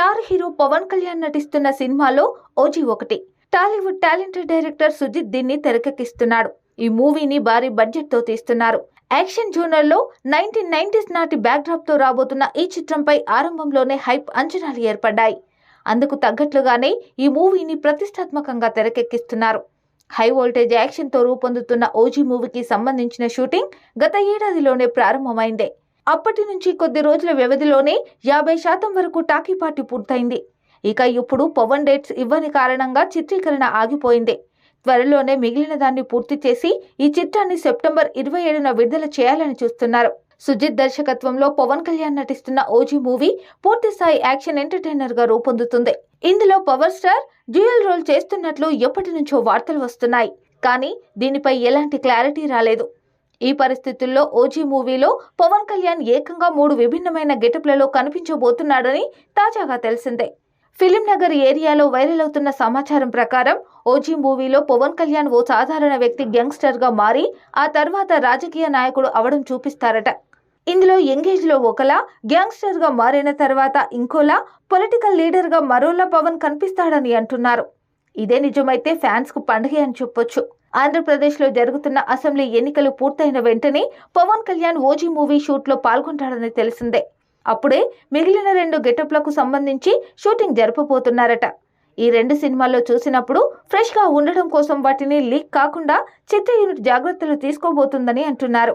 Star hero Pawan Kalyan నటిస్తున్న సినిమాలో OG ఒకటి. టాలీవుడ్ టాలెంటెడ్ డైరెక్టర్ సుజిత్ దీన్ని తెరకెక్కిస్తున్నాడు. ఈ మూవీని భారీ బడ్జెట్తో తీస్తున్నారు. యాక్షన్ జోనర్లో నైన్టీన్ నైన్టీస్ నాటి బ్యాక్డ్రాప్తో రాబోతున్న ఈ చిత్రంపై ఆరంభంలోనే హైప్ అంచనాలు ఏర్పడ్డాయి. అందుకు తగ్గట్లుగానే ఈ మూవీని ప్రతిష్టాత్మకంగా తెరకెక్కిస్తున్నారు. హై వోల్టేజ్ యాక్షన్తో రూపొందుతున్న ఓజీ మూవీకి సంబంధించిన షూటింగ్ గత ఏడాదిలోనే ప్రారంభమైంది. అప్పటి నుంచి కొద్ది రోజుల వ్యవధిలోనే యాభై శాతం వరకు టాకీపాటి పూర్తయింది. ఇక ఇప్పుడు పవన్ డేట్స్ ఇవ్వని కారణంగా చిత్రీకరణ ఆగిపోయింది. త్వరలోనే మిగిలిన దాన్ని పూర్తి చేసి ఈ చిత్రాన్ని సెప్టెంబర్ ఇరవై ఏడున విడుదల చేయాలని చూస్తున్నారు. సుజిత్ దర్శకత్వంలో పవన్ కళ్యాణ్ నటిస్తున్న ఓజీ మూవీ పూర్తి స్థాయి యాక్షన్ ఎంటర్టైనర్గా రూపొందుతుంది. ఇందులో పవర్ స్టార్ డ్యూయల్ రోల్ చేస్తున్నట్లు ఎప్పటి నుంచో వార్తలు వస్తున్నాయి. కానీ దీనిపై ఎలాంటి క్లారిటీ రాలేదు. ఈ పరిస్థితుల్లో ఓజీ మూవీలో పవన్ కళ్యాణ్ ఏకంగా మూడు విభిన్నమైన గెటప్లలో కనిపించబోతున్నాడని తాజాగా తెలిసిందే. ఫిలిం నగర్ ఏరియాలో వైరల్ అవుతున్న సమాచారం ప్రకారం ఓజీ మూవీలో పవన్ కళ్యాణ్ ఓ సాధారణ వ్యక్తి గ్యాంగ్స్టర్గా మారి ఆ తర్వాత రాజకీయ నాయకుడు అవడం చూపిస్తారట. ఇందులో ఎంగేజ్లో ఒకలా గ్యాంగ్స్టర్గా మారిన తర్వాత ఇంకోలా పొలిటికల్ లీడర్గా మరోలా పవన్ కనిపిస్తాడని అంటున్నారు. ఇదే నిజమైతే ఫ్యాన్స్కు పండుగ అని చెప్పొచ్చు. ఆంధ్రప్రదేశ్లో జరుగుతున్న అసెంబ్లీ ఎన్నికలు పూర్తయిన వెంటనే పవన్ కళ్యాణ్ ఓజీ మూవీ షూట్లో పాల్గొంటాడని తెలిసిందే. అప్పుడే మిగిలిన రెండు గెటప్లకు సంబంధించి షూటింగ్ జరపబోతున్నారట. ఈ రెండు సినిమాల్లో చూసినప్పుడు ఫ్రెష్గా ఉండడం కోసం వాటిని లీక్ కాకుండా చిత్ర యూనిట్ జాగ్రత్తలు తీసుకోబోతుందని అంటున్నారు.